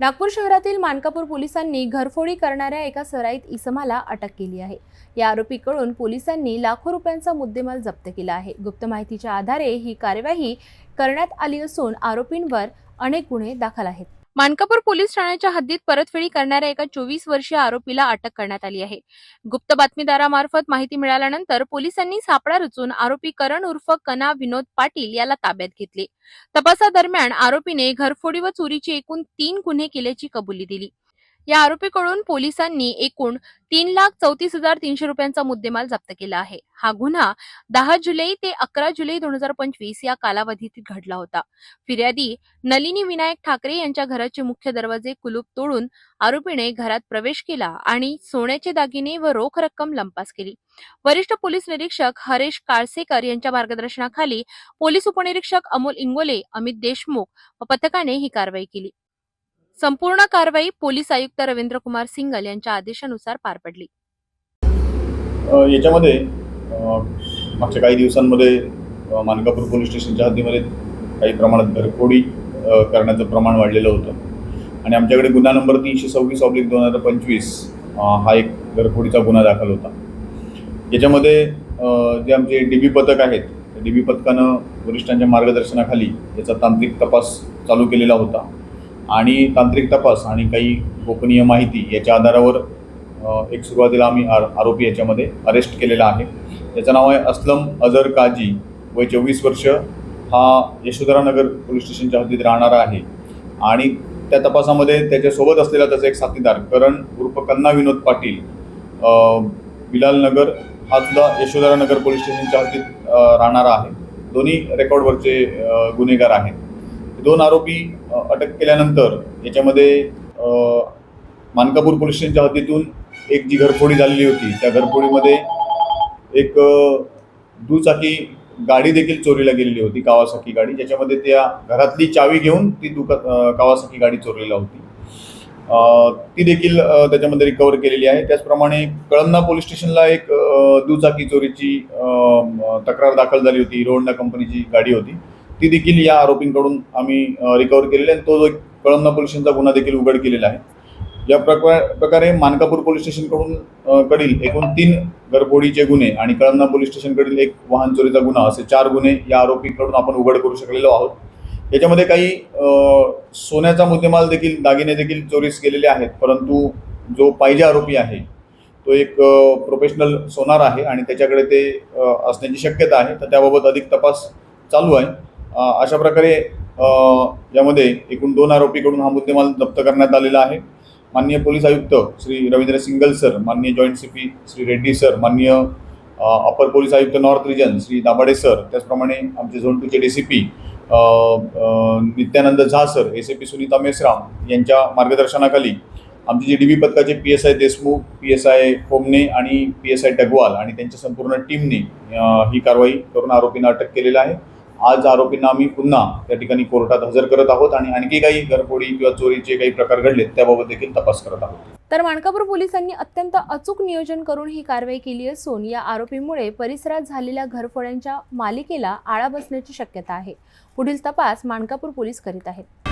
नागपूर शहरातील मानकापूर पोलिसांनी घरफोडी करणाऱ्या एका सराईत इसमाला अटक केली आहे. या आरोपीकडून पोलिसांनी लाखो रुपयांचा मुद्देमाल जप्त केला आहे. गुप्त माहितीच्या आधारे ही कार्यवाही करण्यात आली असून आरोपींवर अनेक गुन्हे दाखल आहेत. मानकापूर पोलीस ठाण्याच्या हद्दीत परतफेडी करणाऱ्या एका चोवीस वर्षीय आरोपीला अटक करण्यात आली आहे. गुप्त बातमीदारामार्फत माहिती मिळाल्यानंतर पोलिसांनी सापळा रचून आरोपी करण उर्फ कना विनोद पाटील याला ताब्यात घेतले. तपासादरम्यान आरोपीने घरफोडी व चोरीची एकूण तीन गुन्हे केल्याची कबुली दिली. या आरोपीकडून पोलिसांनी एकूण तीन लाख चौतीस हजार तीनशे रुपयांचा मुद्देमाल जप्त केला आहे. हा गुन्हा दहा जुलै ते अकरा जुलै दोन हजार पंचवीस या कालावधीत घडला होता. फिर्यादी नलिनी विनायक ठाकरे यांच्या घराचे मुख्य दरवाजे कुलूप तोडून आरोपीने घरात प्रवेश केला आणि सोन्याचे दागिने व रोख रक्कम लंपास केली. वरिष्ठ पोलीस निरीक्षक हरेश काळसेकर यांच्या मार्गदर्शनाखाली पोलीस उपनिरीक्षक अमोल इंगोले अमित देशमुख व पथकाने ही कारवाई केली. संपूर्ण कारवाई पोलीस आयुक्त रवींद्र कुमार सिंगल यांच्या आदेशानुसार पार पडली. याच्यामध्ये मागच्या काही दिवसांमध्ये मानकापूर पोलीस स्टेशनच्या हद्दीमध्ये काही प्रमाणात घरफोडी करण्याचं प्रमाण वाढलेलं होतं. आणि आमच्याकडे गुन्हा नंबर तीनशे सव्वीस ऑब्लिक दोन हजार पंचवीस हा एक घरफोडीचा गुन्हा दाखल होता. याच्यामध्ये जे आमचे डी बी पथक आहेत डी बी पथकानं वरिष्ठांच्या मार्गदर्शनाखाली याचा तांत्रिक तपास चालू केलेला होता. आणि तांत्रिक तपास आणि काही गोपनीय माहिती याच्या आधारावर एक सुरुवातीला आम्ही आर आरोपी याच्यामध्ये अरेस्ट केलेला आहे. त्याचं नाव आहे असलम अझर काजी. वय चोवीस वर्ष. हा यशोधरानगर पोलीस स्टेशनच्या हद्दीत राहणारा आहे. आणि त्या तपासामध्ये त्याच्यासोबत असलेला त्याचा एक साथीदार करण उर्फ कन्ना विनोद पाटील अ, बिलाल नगर हा सुद्धा यशोधरानगर पोलीस स्टेशनच्या हद्दीत राहणारा आहे. दोन्ही रेकॉर्डवरचे गुन्हेगार आहेत. दोन आरोपी अटक केल्यानंतर याच्यामध्ये मानकापूर पोलीस स्टेशनच्या हद्दीतून एक जी घरफोडी झालेली होती. त्या घरफोडीमध्ये एक दुचाकी गाडी देखील चोरीला गेलेली होती कावासाकी गाडी. ज्याच्यामध्ये त्या घरातली चावी घेऊन ती दुका कावासाकी गाडी चोरीला होती. ती देखील त्याच्यामध्ये रिकवर केलेली आहे. त्याचप्रमाणे कळमना पोलीस स्टेशनला एक दुचाकी चोरीची तक्रार दाखल झाली होती. रोडना कंपनीची गाडी होती. ती देखील या आरोपींकडून आम्ही रिकवर केलेली आहे. आणि तो जो एक कळमना पोलीस स्टेशनचा गुन्हा देखील उघड केलेला आहे. या प्रकार प्रकारे मानकापूर पोलीस स्टेशनकडून कडील एकूण तीन घरफोडीचे गुन्हे आणि कळमना पोलीस स्टेशनकडील एक वाहन चोरीचा गुन्हा असे चार गुन्हे या आरोपीकडून आपण उघड करू शकलेलो आहोत. याच्यामध्ये काही सोन्याचा मुद्देमाल देखील दागिने देखील चोरीस केलेले आहेत. परंतु जो पाहिजे आरोपी आहे तो एक प्रोफेशनल सोनार आहे आणि त्याच्याकडे ते असण्याची शक्यता आहे. तर त्याबाबत अधिक तपास चालू आहे. अशा प्रकारे यामध्ये एकूण दोन आरोपीकडून हा मुद्देमाल जप्त करण्यात आलेला आहे. माननीय पोलीस आयुक्त श्री रवींद्र सिंगल सर माननीय joint C P Shri Reddy sir माननीय अपर पोलीस आयुक्त north region Shri Dabhade sir त्याचप्रमाणे आमचे zone टूचे D C P Nityanand Jha sir S A P Sunita Meshram यांच्या मार्गदर्शनाखाली आमचे जे डी बी पथकाचे P S I Deshmukh P S I Khomne आणि पी एस आय टगवाल आणि त्यांच्या संपूर्ण टीमने ही कारवाई करून आरोपींना अटक केलेलं आहे. आज आरोपींना आम्ही पुन्हा त्या ठिकाणी कोर्टात हजर करत आहोत आणि आणखी काही घरफोडी किंवा चोरीचे काही प्रकार घडलेत त्याबाबत देखील तपास करत आहोत. तर माणकापूर पोलिसांनी अत्यंत अचूक नियोजन करून ही कारवाई केली असून या आरोपीमुळे परिसरात झालेल्या घरफोड्यांच्या मालिकेला आळा बसण्याची शक्यता आहे. पुढील तपास माणकापूर पोलीस करीत आहेत.